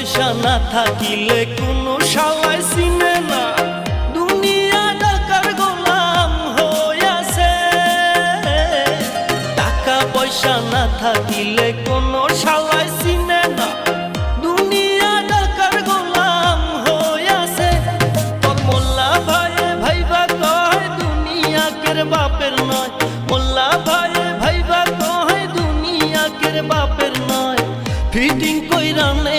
পয়সা না থাকিলে কোনো শালায় চিনে না। দুনিয়া ডাকার গোলাম হইয়াছে। টাকা পয়সা না থাকিলে কোনো শালায় চিনে না। দুনিয়া ভাইবা কয় বাপের নয়। মোল্লা ভাইয়ে ভাইবা কয় দুনিয়াকের বাপের নয়। ফিটিং কইরা নে